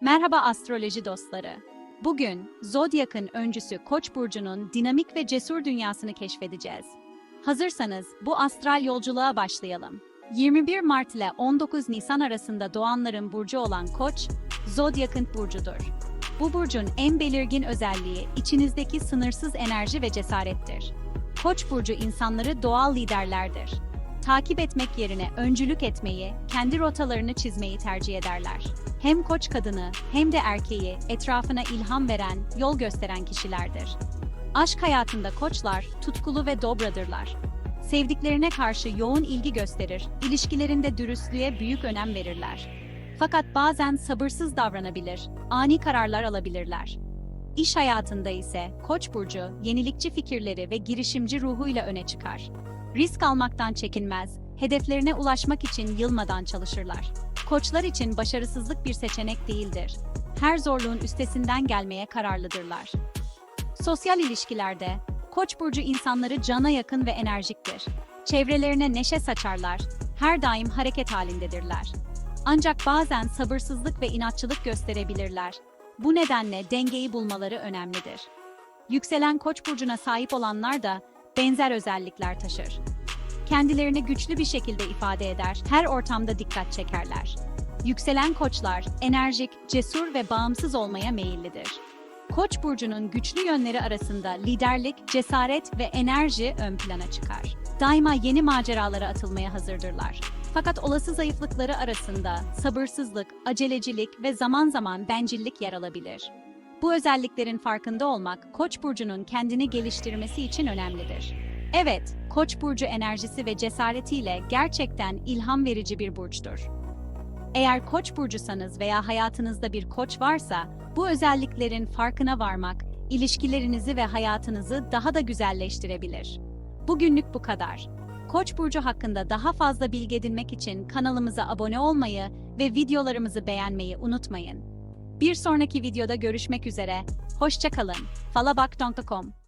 Merhaba astroloji dostları. Bugün Zodyak'ın öncüsü Koç burcunun dinamik ve cesur dünyasını keşfedeceğiz. Hazırsanız bu astral yolculuğa başlayalım. 21 Mart ile 19 Nisan arasında doğanların burcu olan Koç, Zodyak'ın burcudur. Bu burcun en belirgin özelliği içinizdeki sınırsız enerji ve cesarettir. Koç burcu insanları doğal liderlerdir. Takip etmek yerine öncülük etmeyi, kendi rotalarını çizmeyi tercih ederler. Hem koç kadını hem de erkeği etrafına ilham veren, yol gösteren kişilerdir. Aşk hayatında koçlar tutkulu ve dobradırlar. Sevdiklerine karşı yoğun ilgi gösterir, ilişkilerinde dürüstlüğe büyük önem verirler. Fakat bazen sabırsız davranabilir, ani kararlar alabilirler. İş hayatında ise Koç burcu yenilikçi fikirleri ve girişimci ruhuyla öne çıkar. Risk almaktan çekinmez, hedeflerine ulaşmak için yılmadan çalışırlar. Koçlar için başarısızlık bir seçenek değildir. Her zorluğun üstesinden gelmeye kararlıdırlar. Sosyal ilişkilerde Koç burcu insanları cana yakın ve enerjiktir. Çevrelerine neşe saçarlar, her daim hareket halindedirler. Ancak bazen sabırsızlık ve inatçılık gösterebilirler. Bu nedenle dengeyi bulmaları önemlidir. Yükselen Koç burcuna sahip olanlar da benzer özellikler taşır. Kendilerini güçlü bir şekilde ifade eder, her ortamda dikkat çekerler. Yükselen koçlar enerjik, cesur ve bağımsız olmaya meyillidir. Koç burcunun güçlü yönleri arasında liderlik, cesaret ve enerji ön plana çıkar. Daima yeni maceralara atılmaya hazırdırlar. Fakat olası zayıflıkları arasında sabırsızlık, acelecilik ve zaman zaman bencillik yer alabilir. Bu özelliklerin farkında olmak Koç burcunun kendini geliştirmesi için önemlidir. Evet, Koç burcu enerjisi ve cesaretiyle gerçekten ilham verici bir burçtur. Eğer Koç burcusanız veya hayatınızda bir koç varsa, bu özelliklerin farkına varmak ilişkilerinizi ve hayatınızı daha da güzelleştirebilir. Bugünlük bu kadar. Koç burcu hakkında daha fazla bilgi edinmek için kanalımıza abone olmayı ve videolarımızı beğenmeyi unutmayın. Bir sonraki videoda görüşmek üzere. Hoşçakalın. falabak.com